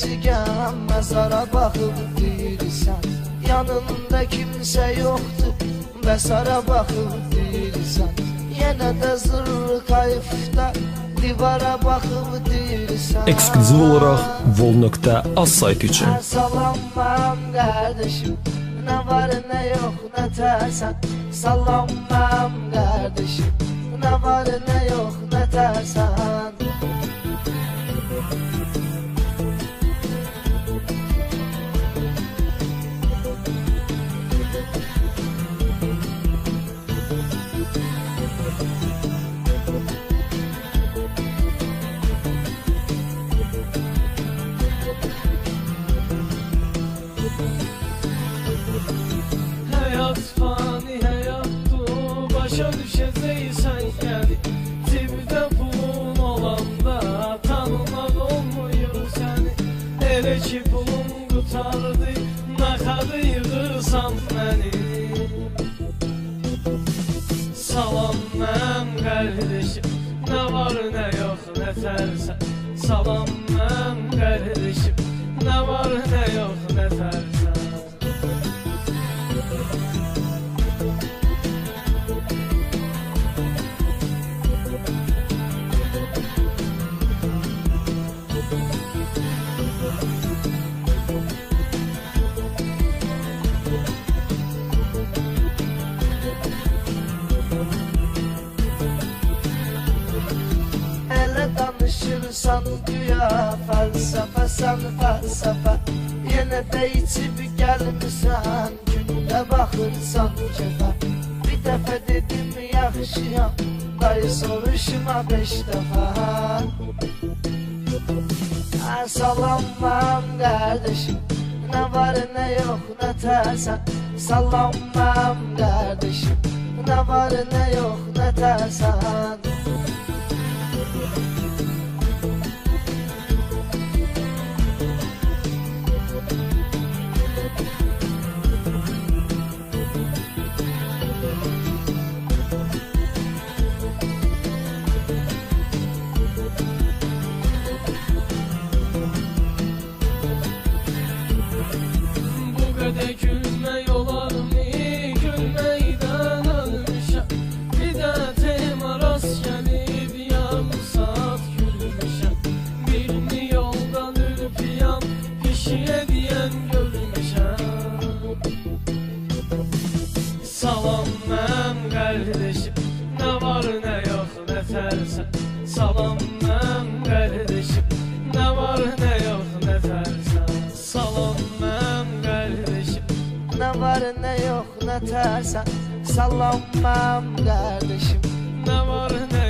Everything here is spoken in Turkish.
cigan Mezara bakıp deyirsən Yanında kimsə yoxdur Bəsara baxıb deyirsən Yenə də zırr kayıfda Divara baxıb deyirsən Ekskluziv olarak Vol.az saytı için. Her salamam kardeşim Ne var ne yok ne tersen. Salamam kardeşim Ne var ne yok ne tersen Hayat fani Başa düşeceksen yani. Cebde pulun olanda olmuyor seni Hele ki pulun kurtardı Ne kadar yığırsan beni. Salam mən kardeşim Ne var ne yok ne tersen Salam mən Hele danışırsan güya felsefe sen felsefe Yine de içip gelmişsen Günde bakırsan kefe Bir defa dedim yakışıyam Dayı soruşma beş defa. Ha, Salamam kardeşim Ne var ne yok ne tersen Salamam kardeşim. Ne var ne yok ne tersen Gülme yolarını Gülmeyden ölmüşem Bir de tema rast gelip Yarım saat Birini yoldan ürpiyan Kişiye diyen görmüşem Salam mən kardeşim Ne var ne yok ne tersen Salam mən kardeşim Ne var ne Var ne yok ne tersen. Sallanmam kardeşim. Ne var ne